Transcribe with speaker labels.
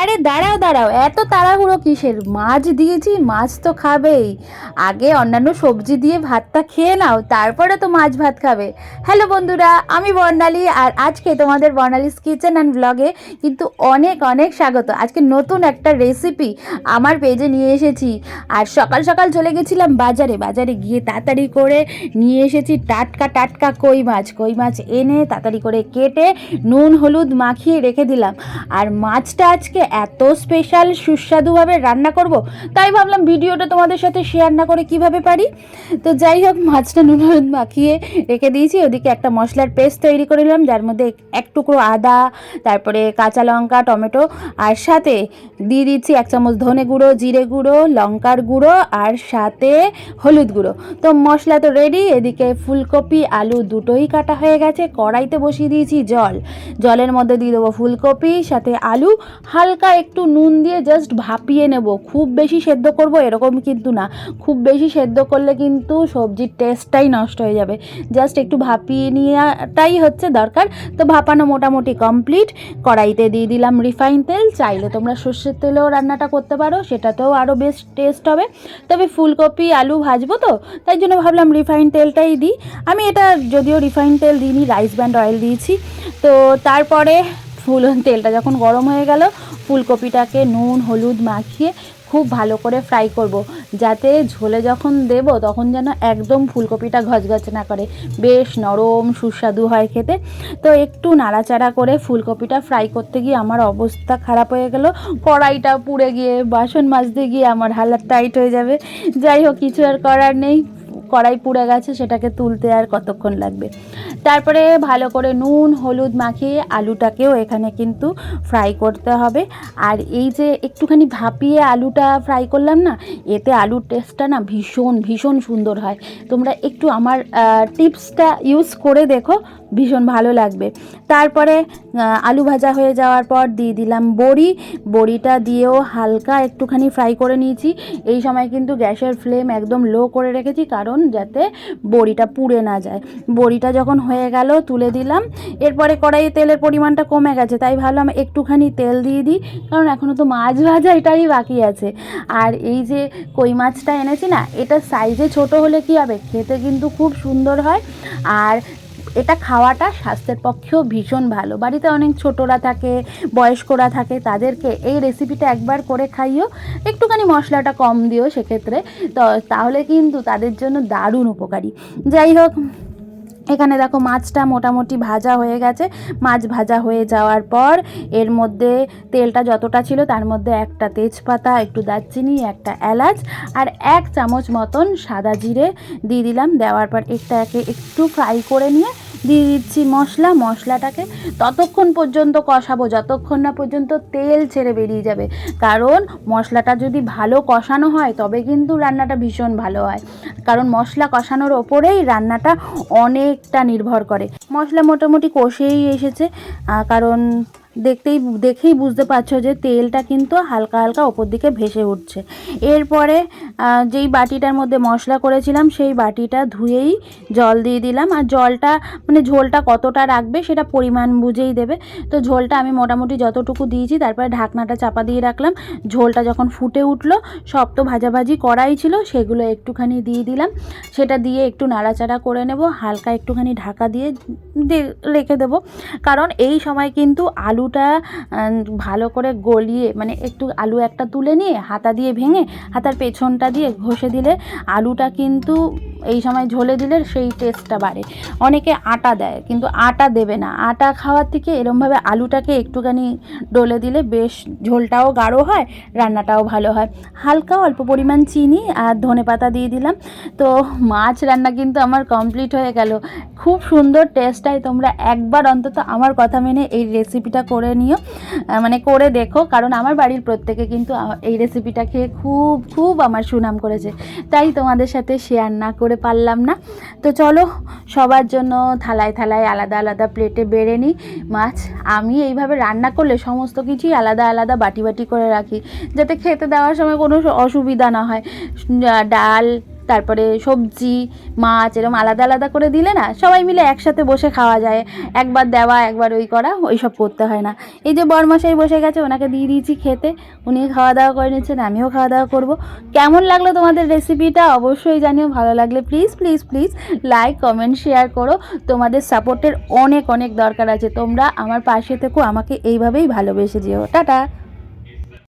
Speaker 1: আরে দাঁড়াও দাঁড়াও, এত তাড়াহুড়ো কিসের? মাছ দিয়েছি, মাছ তো খাবেই। আগে অন্যান্য সবজি দিয়ে ভাতটা খেয়ে নাও, তারপরে তো মাছ ভাত খাবে। হ্যালো বন্ধুরা, আমি বর্ণালী, আর আজকে তোমাদের বর্ণালিস কিচেন অ্যান্ড ব্লগে কিন্তু অনেক অনেক স্বাগত। আজকে নতুন একটা রেসিপি আমার পেজে নিয়ে এসেছি। আর সকাল সকাল চলে গেছিলাম বাজারে। বাজারে গিয়ে তাড়াতাড়ি করে নিয়ে এসেছি টাটকা টাটকা কই মাছ। কই মাছ এনে তাড়াতাড়ি করে কেটে নুন, হলুদ মাখিয়ে রেখে দিলাম। আর মাছটা আজকে এত স্পেশাল সুস্বাদুভাবে রান্না করব, তাই ভাবলাম ভিডিওটা তোমাদের সাথে শেয়ার না করে কীভাবে পারি? তো যাই হোক, মাছটা নুন হলুদ মাখিয়ে রেখে দিয়েছি। ওদিকে একটা মশলার পেস্ট তৈরি করে নিলাম, যার মধ্যে এক টুকরো আদা, তারপরে কাঁচা লঙ্কা, টমেটো, আর সাথে দিয়ে দিচ্ছি এক চামচ ধনে গুঁড়ো, জিরে গুঁড়ো, লঙ্কার গুঁড়ো, আর সাথে হলুদ গুঁড়ো। তো মশলা তো রেডি এদিকে ফুলকপি, আলু দুটোই কাটা হয়ে গেছে। কড়াইতে বসিয়ে দিয়েছি জল। জলের মধ্যে দিয়ে দেবো ফুলকপি, সাথে আলু, হালকা একটু নুন দিয়ে জাস্ট ভাপিয়ে নেব। খুব বেশি সেদ্ধ করব এরকম কিন্তু না। খুব বেশি সেদ্ধ করলে কিন্তু সবজির টেস্টটাই নষ্ট হয়ে যাবে। জাস্ট একটু ভাপিয়ে নেওয়াটাই হচ্ছে দরকার। তো ভাপানো মোটামুটি কমপ্লিট কড়াইতে দিয়ে দিলাম রিফাইন তেল। চাইলে তোমরা সর্ষের তেলেও রান্নাটা করতে পারো, সেটাতেও আরও বেশ টেস্ট হবে। তবে ফুলকপি, আলু ভাজবো তো, তাই জন্য ভাবলাম রিফাইন তেলটাই দিই। আমি এটা যদিও রিফাইন তেল দিইনি রাইস ব্যান্ড অয়েল দিয়েছি। তো তারপরে ফুল তেলটা যখন গরম হয়ে গেল, ফুলকপিটাকে নুন, হলুদ মাখিয়ে খুব ভালো করে ফ্রাই করব। যাতে ঝোলে যখন দেব, তখন যেন একদম ফুলকপিটা ঘচঘচে না করে। বেশ নরম, সুস্বাদু হয় খেতে। তো একটু নাড়াচাড়া করে ফুলকপিটা ফ্রাই করতে গিয়ে আমার অবস্থা খারাপ হয়ে গেল। কড়াইটা পুড়ে গিয়ে, বাসন মাজতে গিয়ে আমার হালাত টাইট হয়ে যাবে। যাই হোক, কিছু আর করার নেই। কড়াই পুড়ে গেছে, সেটাকে তুলতে আর কতক্ষণ লাগবে? তারপরে ভালো করে নুন, হলুদ মাখিয়ে আলুটাকেও এখানে কিন্তু ফ্রাই করতে হবে। আর এই যে একটুখানি ভাপিয়ে আলুটা ফ্রাই করলাম না, এতে আলুর টেস্টটা না ভীষণ ভীষণ সুন্দর হয়। তোমরা একটু আমার টিপসটা ইউজ করে দেখো, ভীষণ ভালো লাগবে। তারপরে আলু ভাজা হয়ে যাওয়ার পর দিয়ে দিলাম বড়ি। বড়িটা দিয়েও হালকা একটুখানি ফ্রাই করে নিয়েছি। এই সময় কিন্তু গ্যাসের ফ্লেম একদম লো করে রেখেছি, কারণ যাতে বড়িটা পুড়ে না যায়। বড়িটা যখন হয়ে গেল, তুলে দিলাম। এরপরে কড়াইয়ে তেলের পরিমাণটা কমে গেছে, তাই ভাবলাম একটুখানি তেল দিয়ে দিই, কারণ এখনও তো মাছ ভাজা এটাই বাকি আছে। আর এই যে কই মাছটা এনেছি না, এটা সাইজে ছোট হলে কি হবে? খেতে কিন্তু খুব সুন্দর হয়। আর এটা খাওয়াটা স্বাস্থ্যের পক্ষেও ভীষণ ভালো। বাড়িতে অনেক ছোটরা থাকে, বয়স্করা থাকে, তাদেরকে এই রেসিপিটা একবার করে খাইও। একটুখানি মশলাটা কম দিও সেক্ষেত্রে, তো তাহলে কিন্তু তাদের জন্য দারুণ উপকারী। যাই হোক এখানে দেখো মাছটা মোটামুটি ভাজা হয়ে গেছে। মাছ ভাজা হয়ে যাওয়ার পর এর মধ্যে তেলটা যতটা ছিল তার মধ্যে একটা তেজপাতা, একটু দারচিনি, একটা এলাচ আর এক চামচ মতন সাদা জিরে দিয়ে দিলাম। দেওয়ার পর এটাকে একটু ফ্রাই করে নিয়ে দিয়ে দিচ্ছি মশলা, মশলাটাকে ততক্ষণ পর্যন্ত কষাবো। যতক্ষণ না পর্যন্ত তেল ছেড়ে বেরিয়ে যাবে। কারণ মশলাটা যদি ভালো কষানো হয়, তবে কিন্তু রান্নাটা ভীষণ ভালো হয়। কারণ মশলা কষানোর ওপরেই রান্নাটা অনেকটা নির্ভর করে। মশলা মোটামুটি কষেই এসেছে। কারণ দেখতেই, দেখেই বুঝতে পারছ যে তেলটা কিন্তু হালকা হালকা ওপর দিকে ভেসে উঠছে। এরপরে যেই বাটিটার মধ্যে মশলা করেছিলাম, সেই বাটিটা ধুয়েই জল দিয়ে দিলাম। আর জলটা মানে ঝোলটা কতটা রাখবে সেটা পরিমাণ বুঝেই দেবে। তো ঝোলটা আমি মোটামুটি যতটুকু দিয়েছি, তারপরে ঢাকনাটা চাপা দিয়ে রাখলাম। ঝোলটা যখন ফুটে উঠল, সব তো ভাজাভাজি করাই ছিল, সেগুলো একটুখানি দিয়ে দিলাম। সেটা দিয়ে একটু নাড়াচাড়া করে নেব, হালকা একটুখানি ঢাকা দিয়ে রেখে দেবো। কারণ এই সময় কিন্তু আলুটা ভালো করে গলিয়ে মানে একটু আলু একটা তুলে নিয়ে হাতা দিয়ে ভেঙে হাতার পেছনটা দিয়ে ঘষে দিলে আলুটা কিন্তু এই সময় ঝোলে দিলে সেই টেস্টটা বাড়ে। অনেকে আটা দেয়, কিন্তু আটা দেবে না। আটা খাওয়ার থেকে এরমভাবে আলুটাকে একটুখানি ডলে দিলে বেশ ঝোলটাও গাঢ় হয়, রান্নাটাও ভালো হয়। হালকা অল্প পরিমাণ চিনি আর ধনে পাতা দিয়ে দিলাম। তো মাছ রান্না কিন্তু আমার কমপ্লিট হয়ে গেল। খুব সুন্দর টেস্ট হয় তোমরা একবার অন্তত আমার কথা মেনে এই রেসিপিটা করে নিও। মানে করে দেখো, কারণ আমার বাড়ির প্রত্যেকে কিন্তু এই রেসিপিটা খেয়ে খুব খুব আমার সুনাম করেছে। তাই তোমাদের সাথে শেয়ার না করে পারলাম না। তো চলো, সবার জন্য থালায় থালায় আলাদা আলাদা প্লেটে বেড়ে নিই। মাছ, আমি এইভাবে রান্না করলে সমস্ত কিছুই আলাদা আলাদা বাটি বাটি করে রাখি, যাতে খেতে দেওয়ার সময় কোনো অসুবিধা না হয়। ডাল তারপরে সবজি, মাছ এরকম আলাদা আলাদা করে দিলে না সবাই মিলে একসাথে বসে খাওয়া যায়। একবার দেওয়া, একবার ওই করা ওই সব করতে হয় না। এই যে বরমশাই বসে গেছে, ওনাকে দিয়ে দিয়েছি খেতে। উনি খাওয়া দাওয়া করে নিচ্ছেন, আমিও খাওয়া দাওয়া করব। কেমন লাগল তোমাদের রেসিপিটা অবশ্যই জানিও, ভালো লাগলে please please please like comment share করো। তোমাদের সাপোর্টের অনেক অনেক দরকার আছে। তোমরা আমার পাশে থেকো, আমাকে এইভাবেই ভালোবেসে যেও। টাটা!